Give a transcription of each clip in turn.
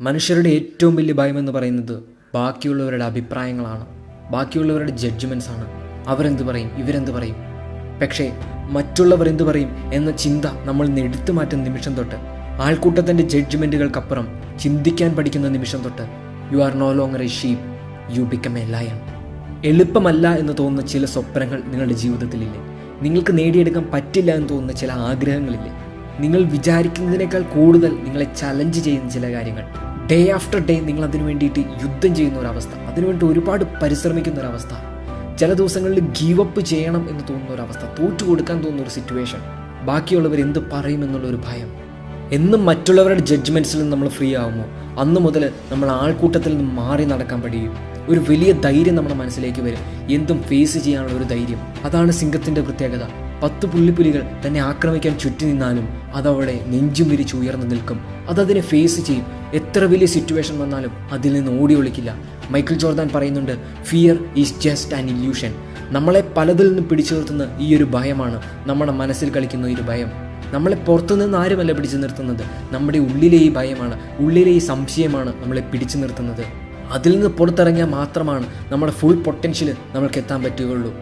മനുഷ്യരുടെ ഏറ്റവും വലിയ ഭയം എന്ന് പറയുന്നത് ബാക്കിയുള്ളവരുടെ അഭിപ്രായങ്ങളാണ്. ബാക്കിയുള്ളവരുടെ ജഡ്ജ്മെൻസ് ആണ് അവരെന്ത് പറയും? ഇവരെന്ത് പറയും? പക്ഷേ മറ്റുള്ളവർ എന്തു പറയും എന്ന ചിന്ത നമ്മൾ എടുത്തു മാറ്റുന്ന നിമിഷം തൊട്ട് ആൾക്കൂട്ടത്തിന്റെ ജഡ്ജ്മെന്റുകൾക്കപ്പുറം ചിന്തിക്കാൻ പഠിക്കുന്ന നിമിഷം തൊട്ട് you are no longer a sheep you become a lion എളുപ്പമല്ല എന്ന് തോന്നുന്ന ചില സ്വപ്നങ്ങൾ നിങ്ങളുടെ ജീവിതത്തിലില്ലേ? നിങ്ങൾക്ക് നേടിയെടുക്കാൻ പറ്റില്ല എന്ന് തോന്നുന്ന ചില ആഗ്രഹങ്ങളില്ലേ? നിങ്ങൾ വിചാരിക്കുന്നതിനേക്കാൾ കൂടുതൽ നിങ്ങളെ ചലഞ്ച് ചെയ്യുന്ന ചില കാര്യങ്ങൾ. ഡേ ആഫ്റ്റർ ഡേ നിങ്ങൾ അതിനു വേണ്ടിയിട്ട് യുദ്ധം ചെയ്യുന്ന ഒരവസ്ഥ അതിനുവേണ്ടി ഒരുപാട് പരിശ്രമിക്കുന്ന ഒരവസ്ഥ ചില ദിവസങ്ങളിൽ ഗീവ് അപ്പ് ചെയ്യണം എന്ന് തോന്നുന്ന ഒരവസ്ഥ തോറ്റു കൊടുക്കാൻ തോന്നുന്ന ഒരു സിറ്റുവേഷൻ ബാക്കിയുള്ളവർ എന്ത് പറയും എന്നുള്ള ഒരു ഭയം. എന്നും മറ്റുള്ളവരുടെ ജഡ്ജ്മെന്റ്സിൽ നിന്ന് നമ്മൾ ഫ്രീ ആകുമോ അന്ന് മുതൽ നമ്മൾ ആൾക്കൂട്ടത്തിൽ നിന്ന് മാറി നടക്കാൻ പഠിക്കും. ഒരു വലിയ ധൈര്യം നമ്മുടെ മനസ്സിലേക്ക് വരും. എന്തും ഫേസ് ചെയ്യാനുള്ള ഒരു ധൈര്യം. അതാണ് സിംഗത്തിന്റെ പ്രത്യേകത. പത്ത് പുള്ളിപ്പുലികൾ തന്നെ ആക്രമിക്കാൻ ചുറ്റി നിന്നാലും അതവിടെ നെഞ്ചും വിരിച്ച് ഉയർന്നു നിൽക്കും. അതതിനെ ഫേസ് ചെയ്യും. എത്ര വലിയ സിറ്റുവേഷൻ വന്നാലും അതിൽ നിന്ന് ഓടി ഒളിക്കില്ല. മൈക്കിൾ ജോർദാൻ പറയുന്നുണ്ട് fear is just an illusion നമ്മളെ പലതിൽ നിന്നും പിടിച്ചു നിർത്തുന്ന ഈ ഒരു ഭയമാണ് നമ്മുടെ മനസ്സിൽ കളിക്കുന്ന ഒരു ഭയം. നമ്മളെ പുറത്തുനിന്ന് ആരുമല്ല പിടിച്ചു നിർത്തുന്നത്? നമ്മുടെ ഉള്ളിലെ ഈ ഭയമാണ്. ഉള്ളിലെ ഈ സംശയമാണ് നമ്മളെ പിടിച്ചു നിർത്തുന്നത്. അതിൽ നിന്ന് പുറത്തിറങ്ങിയാൽ മാത്രമാണ് നമ്മുടെ ഫുൾ പൊട്ടൻഷ്യൽ നമ്മൾക്ക് എത്താൻ പറ്റുകയുള്ളൂ.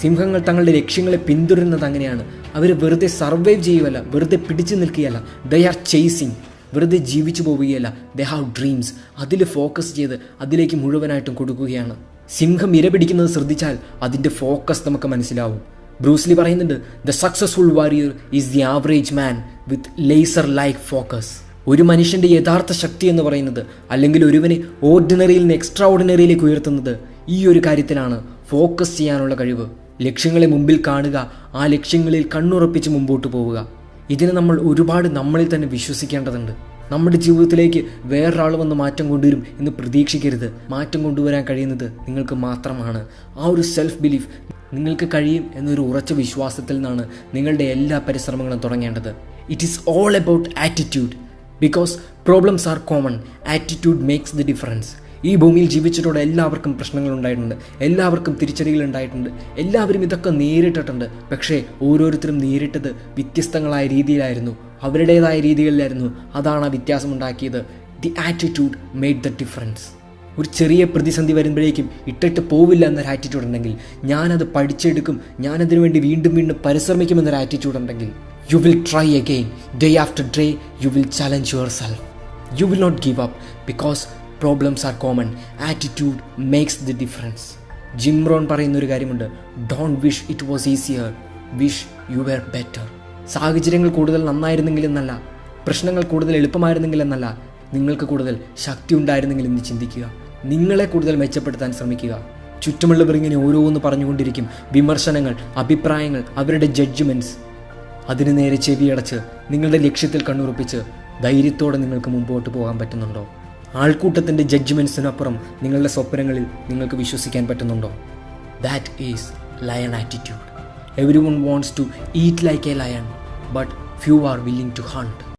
സിംഹങ്ങൾ തങ്ങളുടെ ലക്ഷ്യങ്ങളെ പിന്തുടരുന്നത് അങ്ങനെയാണ്. അവർ വെറുതെ സർവൈവ് ചെയ്യുകയല്ല വെറുതെ പിടിച്ചു നിൽക്കുകയല്ല. ദേ ആർ ചേസിങ് വെറുതെ ജീവിച്ചു പോവുകയല്ല. ദേ ഹാവ് ഡ്രീംസ് അതിൽ ഫോക്കസ് ചെയ്ത് അതിലേക്ക് മുഴുവനായിട്ടും കൊടുക്കുകയാണ്. സിംഹം ഇര പിടിക്കുന്നത് ശ്രദ്ധിച്ചാൽ അതിന്റെ ഫോക്കസ് നമുക്ക് മനസ്സിലാവും. ബ്രൂസ്ലി പറയുന്നുണ്ട് the successful warrior is the average man with laser like focus ഒരു മനുഷ്യന്റെ യഥാർത്ഥ ശക്തി എന്ന് പറയുന്നത് അല്ലെങ്കിൽ ഒരുവനെ ഓർഡിനറിയിൽ നിന്ന് എക്സ്ട്രാ ഓർഡിനറിയിലേക്ക് ഉയർത്തുന്നത് ഈ ഒരു കാര്യത്തിലാണ് ഫോക്കസ് ചെയ്യാനുള്ള കഴിവ്. ലക്ഷ്യങ്ങളെ മുമ്പിൽ കാണുക ആ ലക്ഷ്യങ്ങളിൽ കണ്ണുറപ്പിച്ച് മുമ്പോട്ട് പോവുക. ഇതിന് നമ്മൾ ഒരുപാട് നമ്മളിൽ തന്നെ വിശ്വസിക്കേണ്ടതുണ്ട്. നമ്മുടെ ജീവിതത്തിലേക്ക് വേറൊരാൾ വന്ന് മാറ്റം കൊണ്ടുവരും എന്ന് പ്രതീക്ഷിക്കരുത്. മാറ്റം കൊണ്ടുവരാൻ കഴിയുന്നത് നിങ്ങൾക്ക് മാത്രമാണ്. ആ ഒരു സെൽഫ് ബിലീഫ് നിങ്ങൾക്ക് കഴിയും എന്നൊരു ഉറച്ച വിശ്വാസത്തിൽ നിന്നാണ് നിങ്ങളുടെ എല്ലാ പരിശ്രമങ്ങളും തുടങ്ങേണ്ടത്. It is all about attitude because problems are common attitude makes the difference ഈ ഭൂമിയിൽ ജീവിച്ചിട്ടുള്ള എല്ലാവർക്കും പ്രശ്നങ്ങൾ ഉണ്ടായിട്ടുണ്ട്. എല്ലാവർക്കും തിരിച്ചടികൾ ഉണ്ടായിട്ടുണ്ട്. എല്ലാവരും ഇതൊക്കെ നേരിട്ടിട്ടുണ്ട്. പക്ഷേ ഓരോരുത്തരും നേരിട്ടത് വ്യത്യസ്തങ്ങളായ രീതിയിലായിരുന്നു. അവരുടേതായ രീതികളിലായിരുന്നു. അതാണ് ആ വ്യത്യാസം ഉണ്ടാക്കിയത് the attitude made the difference ഒരു ചെറിയ പ്രതിസന്ധി വരുമ്പോഴേക്കും ഇട്ടിട്ട് പോവില്ല എന്നൊരു ആറ്റിറ്റ്യൂഡ് ഉണ്ടെങ്കിൽ ഞാനത് പഠിച്ചെടുക്കും ഞാനതിനു വേണ്ടി വീണ്ടും വീണ്ടും പരിശ്രമിക്കുമെന്നൊരു ആറ്റിറ്റ്യൂഡ് ഉണ്ടെങ്കിൽ you will try again day after day you will challenge yourself you will not give up because problems are common attitude makes the difference Jim Rohn പറയുന്ന ഒരു കാര്യമുണ്ട്. Don't wish it was easier wish you were better സാഹചര്യങ്ങൾ കൂടുതൽ നന്നായിരുന്നെങ്കിൽ എന്നല്ല. പ്രശ്നങ്ങൾ കൂടുതൽ എളുപ്പമായിരുന്നെങ്കിൽ എന്നല്ല. നിങ്ങൾക്ക് കൂടുതൽ ശക്തി ഉണ്ടായിരുന്നെങ്കിൽ എന്ന് ചിന്തിക്കുക. നിങ്ങളെ കൂടുതൽ മെച്ചപ്പെടുത്താൻ ശ്രമിക്കുക. ചുറ്റുമുള്ളവർ ഇങ്ങനെ ഓരോന്ന് പറഞ്ഞുകൊണ്ടിരിക്കും. വിമർശനങ്ങൾ അഭിപ്രായങ്ങൾ അവരുടെ ജഡ്ജ്മെന്റ്സ് അതിന് നേരെ ചെവിയടച്ച് നിങ്ങളുടെ ലക്ഷ്യത്തിൽ കണ്ണുറപ്പിച്ച് ധൈര്യത്തോടെ നിങ്ങൾക്ക് മുമ്പോട്ട് പോകാൻ പറ്റുന്നുണ്ടോ? ആൾക്കൂട്ടത്തിന്റെ ജഡ്ജ്മെന്റ്സിനപ്പുറം നിങ്ങളുടെ സ്വപ്നങ്ങളിൽ നിങ്ങൾക്ക് വിശ്വസിക്കാൻ പറ്റുന്നുണ്ടോ? That is lion attitude everyone wants to eat like a lion but few are willing to hunt